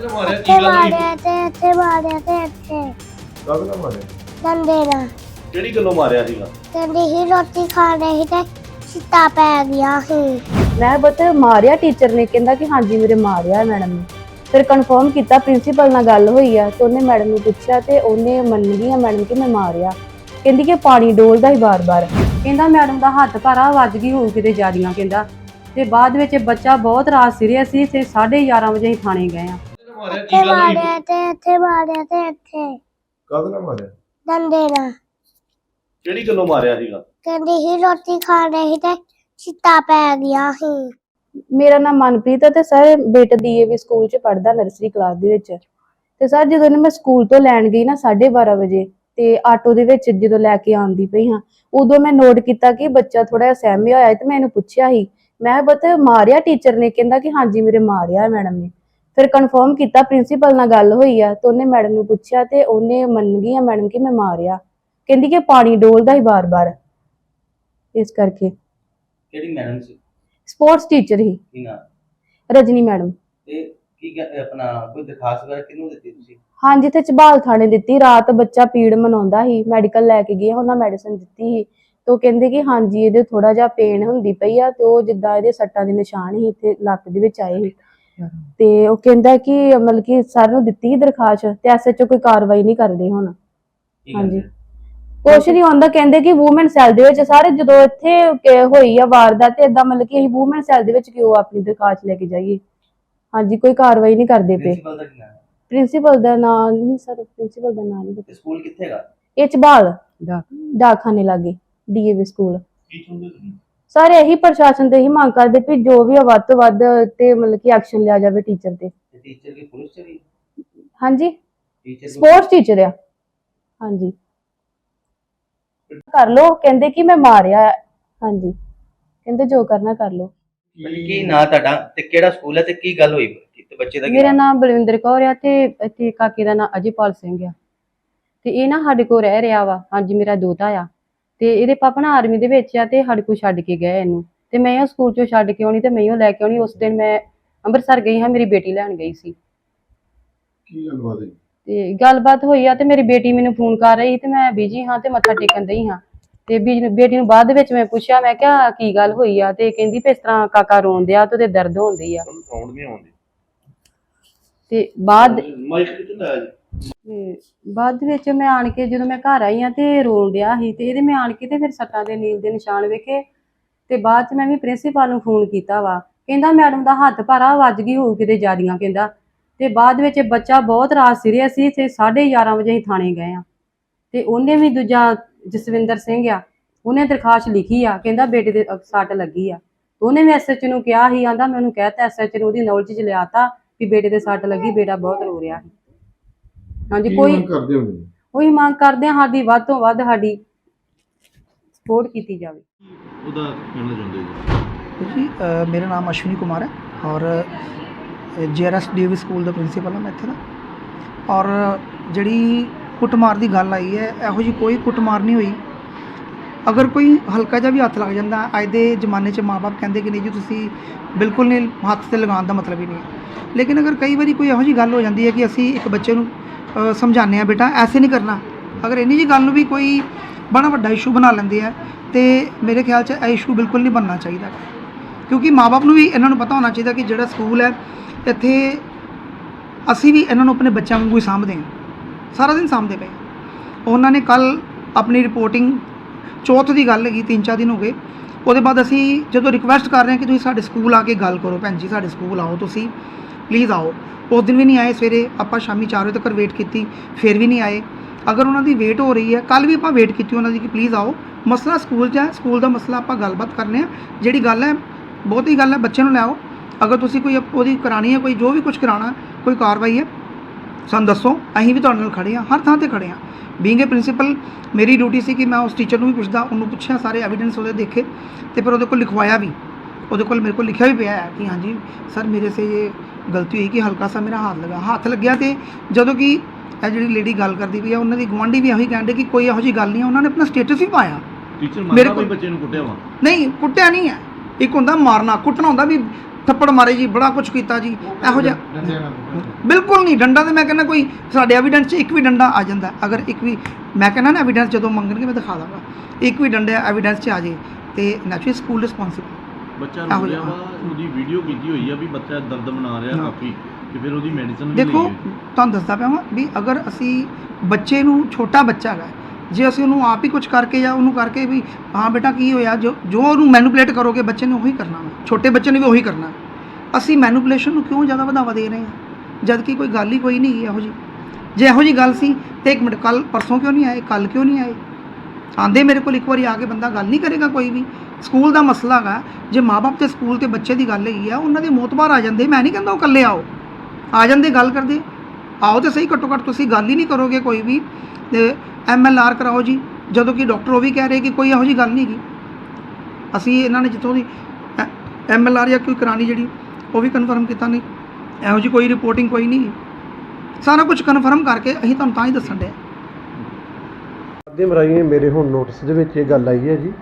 ਕਾਹਦੇ ਨਾਲ ਮਾਰਿਆ ਕੀ ਇੱਥੇ ਗੱਲ ਹੋਈ? ਮਾਰਿਆ ਤੇ ਇੱਥੇ ਮਾਰਿਆ ਤੇ ਇੱਥੇ। ਕਾਹਦੇ ਨਾਲ ਮਾਰਿਆ? ਡੰਡੇ ਨਾਲ। ਕਿਹੜੀ ਗੱਲੋਂ ਮਾਰਿਆ ਸੀਗਾ? ਕਹਿੰਦੀ ਹੀ ਰੋਟੀ ਖਾ ਰਹੀ ਤੇ ਸਿੱਟਾ ਪੈ ਗਿਆ ਸੀ। ਮੈਂ ਬਤ ਮਾਰਿਆ ਟੀਚਰ ਨੇ। ਕਹਿੰਦਾ ਕਿ ਹਾਂਜੀ ਮੇਰੇ ਮਾਰਿਆ ਮੈਡਮ ਨੇ। ਫਿਰ ਕਨਫਰਮ ਕੀਤਾ ਪ੍ਰਿੰਸੀਪਲ ਨਾਲ ਗੱਲ ਹੋਈ ਆ ਤੇ ਉਹਨੇ ਮੈਡਮ ਨੂੰ ਪੁੱਛਿਆ ਤੇ ਉਹਨੇ ਮੰਨ ਗਈ ਆ ਮੈਡਮ ਕਿ ਮੈਂ ਮਾਰਿਆ। ਕਹਿੰਦੀ ਕਿ ਪਾਣੀ ਡੋਲਦਾ ਹੀ ਬਾਰ-ਬਾਰ। ਕਹਿੰਦਾ ਮੈਡਮ ਦਾ ਹੱਥ ਭਾਰਾ ਵੱਜ ਗਈ ਹੋਊ ਕਿਤੇ ਜ਼ਿਆਦੀਆਂ ਕਹਿੰਦਾ। ਤੇ ਬਾਅਦ ਵਿੱਚ ਬੱਚਾ ਬਹੁਤ ਰਾਤ ਸੀਰੀਅਸ ਸੀ ਤੇ 11:30 ਵਜੇ ਹੀ ਥਾਣੇ ਗਏ ਆ। ਮਾਰਿਆ ਕੀ ਇੱਥੇ ਗੱਲ ਹੋਈ? ਮਾਰਿਆ ਤੇ ਇੱਥੇ ਮਾਰਿਆ ਤੇ ਇੱਥੇ। ਕਾਹਦੇ ਨਾਲ ਮਾਰਿਆ? ਡੰਡੇ ਨਾਲ। ਕਿਹੜੀ ਗੱਲੋਂ ਮਾਰਿਆ ਸੀਗਾ? ਕਹਿੰਦੀ ਹੀ ਰੋਟੀ ਖਾ ਰਹੀ ਤੇ ਸਿੱਟਾ ਪੈ ਗਿਆ ਸੀ। ਮੇਰਾ ਨਾਮ ਮਨਪ੍ਰੀਤ ਹੈ ਤੇ ਸਰ ਬੇਟਾ ਡੀਏਵੀ ਸਕੂਲ 'ਚ ਪੜਦਾ ਨਰਸਰੀ ਕਲਾਸ ਦੇ ਵਿੱਚ। ਤੇ ਸਰ ਜਦੋਂ ਇਹਨੂੰ ਮੈਂ ਸਕੂਲ ਤੋਂ ਲੈਣ ਗਈ ਨਾ 12:30 ਵਜੇ ਤੇ ਆਟੋ ਦੇ ਵਿੱਚ ਜਦੋਂ ਲੈ ਕੇ ਆਉਂਦੀ ਪਈ ਹਾਂ ਉਦੋਂ ਮੈਂ ਨੋਟ ਕੀਤਾ ਕਿ ਬੱਚਾ ਥੋੜਾ ਜਿਹਾ ਸਹਿਮਿਆ ਹੋਇਆ ਹੈ ਤੇ ਮੈਂ ਇਹਨੂੰ ਪੁੱਛਿਆ ਸੀ। ਮੈਂ ਬਤ ਮਾਰਿਆ ਟੀਚਰ ਨੇ? ਕਹਿੰਦਾ ਕਿ ਹਾਂਜੀ ਮੇਰੇ ਮਾਰਿਆ ਮੈਡਮ ਨੇ। ਫਿਰ ਕਨਫਰਮ ਕੀਤਾ ਪ੍ਰਿੰਸੀਪਲ ਨਾਲ ਗੱਲ ਹੋਈ ਆ ਤੇ ਉਹਨੇ ਮੈਡਮ ਨੂੰ ਪੁੱਛਿਆ ਤੇ ਉਹਨੇ ਮੰਨ ਗਈ ਆ ਮੈਡਮ ਕਿ ਮੈਂ ਮਾਰਿਆ। ਕਹਿੰਦੀ ਕਿ ਪਾਣੀ ਡੋਲਦਾ ਹੀ ਬਾਰ-ਬਾਰ। ਇਸ ਕਰਕੇ। ਕਿਹੜੀ ਮੈਡਮ ਸੀ? ਸਪੋਰਟਸ ਟੀਚਰ ਹੀ। ਕੀ ਨਾ ਰਜਨੀ ਮੈਡਮ ਤੇ ਕੀ ਕਹਿ- ਆਪਣਾ ਕੋਈ ਦਰਖਾਸਤ ਵਗੈਰਾ ਕਿਹਨੂੰ ਦਿੱਤੀ ਤੁਸੀਂ? ਹਾਂਜੀ ਤੇ ਚਬਾਲ ਥਾਣੇ ਦਿੱਤੀ। ਰਾਤ ਬੱਚਾ ਪੀੜ ਮਨਾਉਂਦਾ ਸੀ ਮੈਡੀਕਲ ਲੈ ਕੇ ਗਏ ਉਹਨਾਂ ਮੈਡੀਸਨ ਦਿੱਤੀ ਸੀ। ਤੇ ਉਹ ਕਹਿੰਦੇ ਕਿ ਹਾਂਜੀ ਇਹਦੇ ਥੋੜਾ ਜਿਹਾ ਪੇਨ ਹੁੰਦੀ ਪਈ ਆ ਤੇ ਉਹ ਜਿੱਦਾਂ ਇਹਦੇ ਸੱਟਾਂ ਦੇ ਨਿਸ਼ਾਨ ਸੀ ਇੱਥੇ ਲੱਤ ਦੇ ਵਿੱਚ ਆਏ ਸੀ। ਤੇ ਉਹ ਕਹਿੰਦਾ ਕਿ ਮਤਲਬ ਕਿ ਸਰ ਨੂੰ ਦਿੱਤੀ ਦਰਖਾਸਤ ਤੇ ਐਸਐਚਓ ਕੋਈ ਕਾਰਵਾਈ ਨਹੀਂ ਕਰਦੇ ਹੁਣ। ਹਾਂਜੀ। ਕੁਛ ਨਹੀਂ ਹੁੰਦਾ ਕਹਿੰਦੇ ਕਿ ਵੂਮਨ ਸੈੱਲ ਦੇ ਵਿੱਚ ਸਾਰੇ ਜਦੋਂ ਇੱਥੇ ਹੋਈ ਆ ਵਾਰਦਾਤ ਤੇ ਇਦਾਂ ਮਤਲਬ ਕਿ ਅਸੀਂ ਵੂਮਨ ਸੈੱਲ ਦੇ ਵਿੱਚ ਕਿਉਂ ਆਪਣੀ ਦਰਖਾਸਤ ਲੈ ਕੇ ਜਾਈਏ। ਹਾਂਜੀ ਕੋਈ ਕਾਰਵਾਈ ਨਹੀਂ ਕਰਦੇ ਪਏ। ਪ੍ਰਿੰਸੀਪਲ ਦਾ ਕੀ ਨਾਮ ਹੈ? ਪ੍ਰਿੰਸੀਪਲ ਦਾ ਨਾਮ ਨਹੀਂ ਸਰ ਪ੍ਰਿੰਸੀਪਲ ਦਾ ਨਾਮ ਨਹੀਂ ਸਕੂਲ ਕਿੱਥੇ ਹੈਗਾ? ਇਹ ਚਬਾਲ ਡਾਕਖਾਨੇ। ਲਾਗੇ ਡੀਏਵੀ ਸਕੂਲ। ਕੀ ਚਾਹੁੰਦੇ ਤੁਸੀਂ? ਸਾਰੇ ਇਹੀ ਪ੍ਰਸ਼ਾਸਨ ਤੇ ਹੀ ਮੰਗ ਕਰਦੇ ਵੀ ਜੋ ਵੀ ਆ ਵੱਧ ਤੋਂ ਵੱਧ ਤੇ ਮਤਲਬ ਕਿ ਐਕਸ਼ਨ ਲਿਆ ਜਾਵੇ ਟੀਚਰ ਤੇ। ਤੇ ਟੀਚਰ ਕੀ ਪੁਲਿਸ ਚ ਵੀ? ਹਾਂਜੀ। ਟੀਚਰ ਸਪੋਰਟਸ ਟੀਚਰ ਆ। ਹਾਂਜੀ। ਕਰ ਲੋ ਕਹਿੰਦੇ ਕਿ ਮੈਂ ਮਾਰਿਆ। ਹੈ। ਹਾਂਜੀ। ਕਹਿੰਦੇ ਜੋ ਕਰਨਾ ਕਰ ਲੋ ਕੀ ਨਾਂ ਤੁਹਾਡਾ ਤੇ ਕਿਹੜਾ ਸਕੂਲ ਹੈ ਤੇ ਕੀ ਗੱਲ ਹੋਈ? ਤੇ ਬੱਚੇ ਦਾ ਕੀ ਮੇਰਾ ਨਾਮ ਬਲਵਿੰਦਰ ਕੌਰ ਆ ਤੇ ਇੱਥੇ ਕਾਕੇ ਦਾ ਨਾਮ ਅਜੇਪਾਲ ਸਿੰਘ ਆ। ਤੇ ਇਹ ਨਾ ਸਾਡੇ ਕੋਲ ਰਹਿ ਰਿਹਾ ਵਾ। ਹਾਂਜੀ ਮੇਰਾ ਦੋਤਾ ਆ। ਤੇ ਇਹਦੇ ਪਾਪਾ ਨਾ ਆਰਮੀ ਦੇ ਵਿੱਚ ਆ ਤੇ ਸਾਡੇ ਕੋਲ ਛੱਡ ਕੇ ਗਏ ਇਹਨੂੰ। ਤੇ ਮੈਂ ਉਹ ਸਕੂਲ ਚੋਂ ਛੱਡ ਕੇ ਆਉਣੀ ਤੇ ਮੈਂ ਉਹ ਲੈ ਕੇ ਆਉਣੀ ਉਸ ਦਿਨ ਮੈਂ ਅੰਮ੍ਰਿਤਸਰ ਗਈ ਹਾਂ ਮੇਰੀ ਬੇਟੀ ਲੈਣ ਗਈ ਸੀ। ਕੀ ਗੱਲਬਾਤ ਹੈ ਤੇ ਗੱਲਬਾਤ ਹੋਈ ਆ ਤੇ ਮੇਰੀ ਬੇਟੀ ਮੈਨੂੰ ਫੋਨ ਕਰ ਰਹੀ ਤੇ ਮੈਂ ਬਿਜ਼ੀ ਹਾਂ ਤੇ ਮੱਥਾ ਟੇਕਣ ਦਈ ਹਾਂ। ਤੇ ਬੀਜੀ ਨੂੰ- ਬੇਟੀ ਨੂੰ ਬਾਅਦ ਵਿੱਚ ਮੈਂ ਪੁੱਛਿਆ ਮੈਂ ਕਿਹਾ ਕੀ ਗੱਲ ਹੋਈ ਆ? ਤੇ ਕਹਿੰਦੀ ਵੀ ਇਸ ਤਰ੍ਹਾਂ ਕਾਕਾ ਰੋਣ ਡਿਆ ਤੇ ਉਹਦੇ ਦਰਦ ਹੁੰਦੀ ਆ। ਤੁਹਾਨੂੰ ਸਾਊਂਡ ਨਹੀਂ ਆਉਂਦੀ। ਤੇ ਬਾਅਦ ਮਾਈਕ ਕਿੱਥੇ ਲਾਇਆ ਜੀ? ਤੇ ਬਾਅਦ ਦੇ ਵਿੱਚ ਮੈਂ ਆਣ ਕੇ ਜਦੋਂ ਮੈਂ ਘਰ ਆਈ ਆ ਤੇ ਰੋਣ ਡਿਆ ਸੀ ਤੇ ਇਹਦੇ ਮੈਂ ਆਣ ਕੇ ਤੇ ਫਿਰ ਸੱਟਾਂ ਦੇ ਨੀਲ ਦੇ ਨਿਸ਼ਾਨ ਵੇਖੇ ਤੇ ਬਾਅਦ ਚ ਮੈਂ ਵੀ ਪ੍ਰਿੰਸੀਪਲ ਨੂੰ ਫੋਨ ਕੀਤਾ ਵਾ। ਕਹਿੰਦਾ ਮੈਡਮ ਦਾ ਹੱਥ ਭਾਰਾ ਵੱਜ ਗਈ ਹੋਊ ਕਿਤੇ ਜ਼ਿਆਦੀਆਂ ਕਹਿੰਦਾ। ਤੇ ਬਾਅਦ ਵਿੱਚ ਬੱਚਾ ਬਹੁਤ ਰਾਤ ਸੀਰੀਅਸ ਸੀ ਤੇ 11:30 ਵਜੇ ਹੀ ਥਾਣੇ ਗਏ ਆ ਤੇ ਉਹਨੇ ਵੀ ਦੂਜਾ ਜਸਵਿੰਦਰ ਸਿੰਘ ਆ, ਉਹਨੇ ਦਰਖਾਸਤ ਲਿਖੀ ਆ, ਕਹਿੰਦਾ ਬੇਟੇ ਦੇ ਸੱਟ ਲੱਗੀ ਆ। ਉਹਨੇ ਵੀ ਐਸਐਚ ਨੂੰ ਕਿਹਾ ਸੀ ਆਂਦਾ ਮੈਨੂੰ ਕਹਿਤਾ ਐਸਐਚ ਨੂੰ, ਉਹਦੀ ਨੌਲੇਜ ਚ ਲਿਆਤਾ ਕਿ ਬੇਟੇ ਦੇ ਸੱਟ ਲੱਗੀ, ਬੇਟਾ ਬਹੁਤ ਰੋ ਰਿਹਾ ਸੀ। ਹਾਂਜੀ ਕੋਈ ਕਰਦੇ ਹੁੰਦੇ ਉਹੀ ਮੰਗ ਕਰਦੇ ਹਾਂ ਸਾਡੀ ਵੱਧ ਤੋਂ ਵੱਧ ਸਾਡੀ ਸਪੋਰਟ ਕੀਤੀ ਜਾਵੇ। ਉਹਦਾ ਕਹਿਣਾ ਚਾਹੁੰਦੇ ਜੀ? ਜੀ ਅ, ਮੇਰਾ ਨਾਮ ਅਸ਼ਵਨੀ ਕੁਮਾਰ ਹੈ ਔਰ ਜੀਆਰਐਸ ਡੀਵੀ ਸਕੂਲ ਦਾ ਪ੍ਰਿੰਸੀਪਲ ਹਾਂ ਮੈਂ ਇੱਥੇ ਦਾ ਔਰ ਜਿਹੜੀ ਕੁੱਟਮਾਰ ਦੀ ਗੱਲ ਆਈ ਹੈ ਇਹੋ ਜੀ ਕੋਈ ਕੁੱਟਮਾਰ ਨਹੀਂ ਹੋਈ। ਅਗਰ ਕੋਈ ਹਲਕਾ ਜਿਹਾ ਵੀ ਹੱਥ ਲੱਗ ਜਾਂਦਾ ਅੱਜ ਦੇ ਜ਼ਮਾਨੇ 'ਚ ਮਾਪੇ ਕਹਿੰਦੇ ਕਿ ਨਹੀਂ ਜੀ ਤੁਸੀਂ ਬਿਲਕੁਲ ਨਹੀਂ ਹੱਥ ਤੇ ਲਗਾਉਣ ਦਾ ਮਤਲਬ ਹੀ ਨਹੀਂ ਹੈ। ਲੇਕਿਨ ਅਗਰ ਕਈ ਵਾਰੀ ਕੋਈ ਇਹੋ ਜੀ ਗੱਲ ਹੋ ਜਾਂਦੀ ਹੈ ਕਿ ਅਸੀਂ ਇੱਕ ਬੱਚੇ ਨੂੰ ਸਮਝਾਉਂਦੇ ਆ ਬੇਟਾ, ਐਸੇ ਨਹੀਂ ਕਰਨਾ। ਅਗਰ ਇੰਨੀ ਜੀ ਗੱਲ ਨੂੰ ਵੀ ਕੋਈ ਬੜਾ ਵੱਡਾ ਇਸ਼ੂ ਬਣਾ ਲੈਂਦੇ ਆ, ਤੇ ਮੇਰੇ ਖਿਆਲ 'ਚ ਇਹ ਇਸ਼ੂ ਬਿਲਕੁਲ ਨਹੀਂ ਬਣਨਾ ਚਾਹੀਦਾ। ਕਿਉਂਕਿ ਮਾਪੇ ਨੂੰ ਵੀ ਇਹਨਾਂ ਨੂੰ ਪਤਾ ਹੋਣਾ ਚਾਹੀਦਾ ਕਿ ਜਿਹੜਾ ਸਕੂਲ ਹੈ, ਇੱਥੇ ਅਸੀਂ ਵੀ ਇਹਨਾਂ ਨੂੰ ਆਪਣੇ ਬੱਚਿਆਂ ਵਾਂਗੂ ਹੀ ਸਾਂਭਦੇ ਹਾਂ। ਸਾਰਾ ਦਿਨ ਸਾਂਭਦੇ ਪਏ। ਉਹਨਾਂ ਨੇ ਕੱਲ ਆਪਣੀ ਰਿਪੋਰਟਿੰਗ ਚੌਥ ਦੀ ਗੱਲ ਹੈਗੀ, ਤਿੰਨ ਚਾਰ ਦਿਨ ਹੋ ਗਏ। ਉਹਦੇ ਬਾਅਦ ਅਸੀਂ ਜਦੋਂ ਰਿਕੁਐਸਟ ਕਰ ਰਹੇ ਹਾਂ ਕਿ ਤੁਸੀਂ ਸਾਡੇ ਸਕੂਲ ਆ ਕੇ ਗੱਲ ਕਰੋ, ਭੈਣ ਜੀ, ਸਾਡੇ ਸਕੂਲ ਆਓ ਤੁਸੀਂ। ਪਲੀਜ਼ ਆਓ। ਉਸ ਦਿਨ ਵੀ ਨਹੀਂ ਆਏ ਸਵੇਰੇ, ਆਪਾਂ ਸ਼ਾਮੀ 4 ਵਜੇ ਤੱਕ ਵੇਟ ਕੀਤੀ, ਫਿਰ ਵੀ ਨਹੀਂ ਆਏ। ਅਗਰ ਉਹਨਾਂ ਦੀ ਵੇਟ ਹੋ ਰਹੀ ਹੈ ਕੱਲ ਵੀ ਆਪਾਂ ਵੇਟ ਕੀਤੀ ਉਹਨਾਂ ਦੀ ਕਿ ਪਲੀਜ਼ ਆਓ। ਮਸਲਾ ਸਕੂਲ 'ਚ ਹੈ ਸਕੂਲ ਦਾ ਮਸਲਾ ਆਪਾਂ ਗੱਲਬਾਤ ਕਰਨੇ ਆ। ਜਿਹੜੀ ਗੱਲ ਹੈ, ਬਹੁਤੀ ਗੱਲ ਹੈ ਬੱਚੇ ਨੂੰ ਲਿਆਓ ਅਗਰ ਤੁਸੀਂ ਕੋਈ ਉਹਦੀ ਕਰਾਣੀ ਹੈ, ਕੋਈ ਜੋ ਵੀ ਕੁਝ ਕਰਾਉਣਾ ਕੋਈ ਕਾਰਵਾਈ ਹੈ, ਸਾਨੂੰ ਦੱਸੋ। ਅਸੀਂ ਵੀ ਤੁਹਾਡੇ ਨਾਲ ਖੜੇ ਹਾਂ, ਹਰ ਥਾਂ ਤੇ ਖੜੇ ਹਾਂ। ਬੀਇੰਗ ਏ ਪ੍ਰਿੰਸੀਪਲ ਮੇਰੀ ਡਿਊਟੀ ਸੀ ਕਿ ਮੈਂ ਉਸ ਟੀਚਰ ਨੂੰ ਵੀ ਪੁੱਛਦਾ, ਉਹਨੂੰ ਪੁੱਛਿਆ ਸਾਰੇ ਐਵੀਡੈਂਸ ਉਹਦੇ ਦੇਖੇ, ਤੇ ਫਿਰ ਉਹਦੇ ਕੋਲ ਲਿਖਵਾਇਆ ਵੀ। ਉਹਦੇ ਕੋਲ ਮੇਰੇ ਕੋਲ ਲਿਖਿਆ ਵੀ ਪਿਆ ਹੈ ਕਿ ਹਾਂਜੀ ਸਰ ਮੇਰੇ ਸੇ ਇਹ ਗਲਤੀ ਹੋਈ ਕਿ ਹਲਕਾ ਸਾ ਮੇਰਾ ਹੱਥ ਲਗਾ। ਹੱਥ ਲੱਗਿਆ ਤੇ ਜਦੋਂ ਕਿ ਇਹ ਜਿਹੜੀ ਲੇਡੀ ਗੱਲ ਕਰਦੀ ਪਈ ਹੈ ਉਹਨਾਂ ਦੀ ਗੁਆਂਢੀ ਵੀ ਇਹੀ ਕਹਿੰਦੇ ਕਿ ਕੋਈ ਇਹੋ ਜਿਹੀ ਗੱਲ ਨਹੀਂ ਹੈ ਉਹਨਾਂ ਨੇ ਆਪਣਾ ਸਟੇਟਸ ਵੀ ਪਾਇਆ। ਟੀਚਰ ਮੇਰੇ ਕੋਲ- ਬੱਚੇ ਨੂੰ ਕੁੱਟਿਆ ਵਾ। ਨਹੀਂ ਕੁੱਟਿਆ ਨਹੀਂ ਹੈ। ਇੱਕ ਹੁੰਦਾ ਮਾਰਨਾ ਕੁੱਟਣਾ ਹੁੰਦਾ ਵੀ ਥੱਪੜ ਮਾਰੇ ਜੀ ਬੜਾ ਕੁਝ ਕੀਤਾ ਜੀ ਇਹੋ ਜਿਹਾ। ਬਿਲਕੁਲ ਨਹੀਂ ਡੰਡਾ ਤੇ ਮੈਂ ਕਹਿੰਦਾ ਕੋਈ ਸਾਡੇ ਐਵੀਡੈਂਸ 'ਚ ਇੱਕ ਵੀ ਡੰਡਾ ਆ ਜਾਂਦਾ। ਅਗਰ ਇੱਕ ਵੀ ਮੈਂ ਕਹਿੰਦਾ ਨਾ ਐਵੀਡੈਂਸ ਜਦੋਂ ਮੰਗਣਗੇ ਮੈਂ ਦਿਖਾ ਦਾਂਗਾ। ਇੱਕ ਵੀ ਡੰਡਾ ਐਵੀਡੈਂਸ 'ਚ ਆ ਜੇ ਤੇ ਨੈਚੁਰਲੀ ਸਕੂਲ ਰਿਸਪੌਂਸਿਬਲ ਬੱਚਾ ਰੋ। ਰਿਹਾ ਵਾ ਉਹਦੀ ਵੀਡੀਓ ਕੀਤੀ ਹੋਈ ਆ ਵੀ ਬੱਚਾ ਦਰਦ ਮਨਾ ਰਿਹਾ ਹਾਂ। ਕਾਫੀ ਤੇ ਫਿਰ ਉਹਦੀ ਮੈਡੀਸਨ ਵੀ ਦੇਖੋ ਹੈ। ਤੁਹਾਨੂੰ ਦੱਸਦਾ ਪਿਆ ਵਾਂ ਵੀ ਅਗਰ ਅਸੀਂ ਬੱਚੇ ਨੂੰ ਛੋਟਾ ਬੱਚਾ ਹੈਗਾ ਜੇ ਅਸੀਂ ਉਹਨੂੰ ਆਪ ਹੀ ਕੁਝ ਕਰਕੇ ਜਾਂ ਉਹਨੂੰ ਕਰਕੇ ਵੀ ਹਾਂ ਬੇਟਾ ਕੀ ਹੋਇਆ ਜੋ ਜੋ ਉਹਨੂੰ ਮੈਨੂਪਲੇਟ ਕਰੋਗੇ ਬੱਚੇ ਨੇ ਉਹੀ ਕਰਨਾ ਛੋਟੇ ਬੱਚੇ ਨੇ ਵੀ ਉਹੀ ਕਰਨਾ ਅਸੀਂ ਮੈਨੂਪਲੇਸ਼ਨ ਨੂੰ ਕਿਉਂ ਜ਼ਿਆਦਾ ਵਧਾਵਾ ਦੇ ਰਹੇ ਹਾਂ ਜਦ ਕਿ ਕੋਈ ਗੱਲ ਹੀ ਕੋਈ ਨਹੀਂ ਇਹੋ ਜੀ ਜੇ ਇਹੋ ਜੀ ਗੱਲ ਸੀ ਤੇ ਇੱਕ ਮਿੰਟ ਕੱਲ ਪਰਸੋਂ ਕਿਉਂ ਨਹੀਂ ਆਏ ਕੱਲ ਕਿਉਂ ਨਹੀਂ ਆਏ ਆਂਦੇ ਮੇਰੇ ਕੋਲ ਇੱਕ ਵਾਰੀ ਆ ਕੇ ਬੰਦਾ ਗੱਲ ਨਹੀਂ ਕਰੇਗਾ ਕੋਈ ਵੀ। ਸਕੂਲ ਦਾ ਮਸਲਾ ਹੈਗਾ, ਜੇ ਮਾਪੇ ਤੇ ਸਕੂਲ ਤੇ ਬੱਚੇ ਦੀ ਗੱਲ ਹੈਗੀ ਆ, ਉਹਨਾਂ ਦੇ ਮੋਤਬਾਰ ਆ ਜਾਂਦੇ। ਮੈਂ ਨਹੀਂ ਕਹਿੰਦਾ ਉਹ ਇਕੱਲੇ ਆਓ। ਆ ਜਾਂਦੇ ਗੱਲ ਕਰਦੇ। ਆਓ ਤੇ ਸਹੀ, ਘੱਟੋ ਘੱਟ ਤੁਸੀਂ ਗੱਲ ਹੀ ਨਹੀਂ ਕਰੋਗੇ ਕੋਈ ਵੀ। ਤੇ ਐਮ ਐਲ ਆਰ ਕਰਾਓ ਜੀ। ਜਦੋਂ ਕਿ ਡਾਕਟਰ ਉਹ ਵੀ ਕਹਿ ਰਹੇ ਕਿ ਕੋਈ ਇਹੋ ਜੀ ਗੱਲ ਨਹੀਂ ਗੀ ਅਸੀਂ ਇਹਨਾਂ ਨੇ ਜਿੱਥੋਂ ਦੀ ਐਮ ਐਲ ਆਰ ਜਾਂ ਕੋਈ ਕਰਾਣੀ ਜਿਹੜੀ, ਉਹ ਵੀ ਕਨਫਰਮ ਕੀਤਾ ਨਹੀਂ। ਇਹੋ ਜੀ ਕੋਈ ਰਿਪੋਰਟਿੰਗ ਕੋਈ ਨਹੀਂ। ਸਾਰਾ ਕੁਝ ਕਨਫਰਮ ਕਰਕੇ ਅਸੀਂ ਤੁਹਾਨੂੰ ਤਾਂ ਹੀ ਦੱਸਣ ਦੇ ਮਾਧਿਅਮ ਰਾਹੀਂ ਮੇਰੇ ਹੁਣ ਨੋਟਿਸ ਦੇ ਵਿੱਚ ਇਹ ਗੱਲ ਆਈ ਹੈ ਜੀ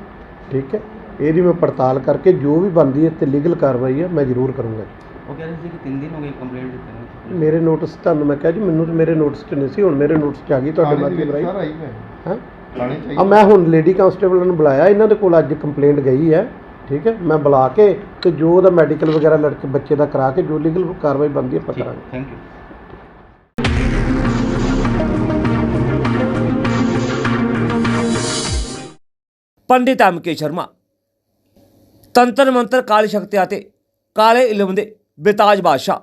ਠੀਕ ਹੈ? ਇਹਦੀ ਮੈਂ ਪੜਤਾਲ ਕਰਕੇ ਜੋ ਵੀ ਬਣਦੀ ਹੈ ਤੇ ਲੀਗਲ ਕਾਰਵਾਈ ਹੈ ਮੈਂ ਜ਼ਰੂਰ ਕਰੂੰਗਾ ਉਹ ਕਹਿ ਰਹੇ ਸੀ ਕਿ 3 ਦਿਨ ਹੋ ਗਏ ਕੰਪਲੇਂਟ ਦਿੱਤੇ ਨੂੰ। ਮੇਰੇ ਨੋਟਿਸ ਤੁਹਾਨੂੰ ਮੈਂ ਕਿਹਾ ਜੀ ਮੈਨੂੰ ਤੇ ਮੇਰੇ ਨੋਟਿਸ 'ਚ ਨਹੀਂ ਸੀ ਹੁਣ ਮੇਰੇ ਨੋਟਿਸ 'ਚ ਆ ਗਈ ਤੁਹਾਡੇ ਮਾਧਿਅਮ ਰਾਹੀਂ। ਆਈ ਮੈਂ। ਹਾਂ? ਥਾਣੇ ਆ ਮੈਂ। ਹੁਣ ਲੇਡੀ ਕਾਂਸਟੇਬਲ ਨੂੰ ਬੁਲਾਇਆ ਇਹਨਾਂ ਦੇ ਕੋਲ ਅੱਜ ਕੰਪਲੇਂਟ ਗਈ ਹੈ ਠੀਕ ਹੈ? ਮੈਂ ਬੁਲਾ ਕੇ ਤੇ ਜੋ ਉਹਦਾ ਮੈਡੀਕਲ ਵਗੈਰਾ ਲੜਕੇ ਬੱਚੇ ਦਾ ਕਰਾ ਕੇ ਜੋ ਲੀਗਲ ਕਾਰਵਾਈ ਬਣਦੀ ਹੈ ਆਪਾਂ ਠੀਕ ਕਰਾਂਗੇ। Thank you Pandit M K Sharma. ਤੰਤਰ ਮੰਤਰ ਕਾਲੀ ਸ਼ਕਤੀਆਂ ਅਤੇ ਕਾਲੇ ਇਲਮ ਦੇ ਬੇਤਾਜ ਬਾਦਸ਼ਾਹ।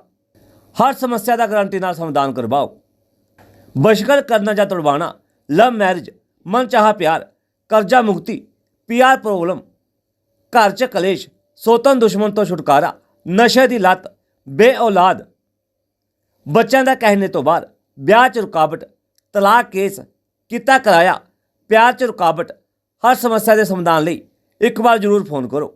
ਹਰ ਸਮੱਸਿਆ ਦਾ ਗਰੰਟੀ ਨਾਲ ਸਮਾਧਾਨ ਕਰਵਾਓ। ਬਸ਼ਕਰ ਕਰਨਾ ਜਾਂ ਤੁੜਵਾਣਾ ਲਵ ਮੈਰਿਜ, ਮਨ ਚਾਹਾ ਪਿਆਰ, ਕਰਜ਼ਾ ਮੁਕਤੀ ਪੀਆਰ ਪ੍ਰੋਬਲਮ ਘਰ 'ਚ ਕਲੇਸ਼, ਸੋਤਨ ਦੁਸ਼ਮਣ ਤੋਂ ਛੁਟਕਾਰਾ, ਨਸ਼ੇ ਦੀ ਲਤ ਬੇ ਔਲਾਦ ਬੱਚਿਆਂ ਦਾ ਕਹਿਣੇ ਤੋਂ ਬਾਅਦ ਵਿਆਹ 'ਚ ਰੁਕਾਵਟ, ਤਲਾਕ ਕੇਸ, ਕੀਤਾ ਕਰਾਇਆ, ਪਿਆਰ 'ਚ ਰੁਕਾਵਟ ਹਰ ਸਮੱਸਿਆ ਦੇ ਸਮਾਧਾਨ ਲਈ ਇੱਕ ਵਾਰ ਜ਼ਰੂਰ ਫੋਨ ਕਰੋ।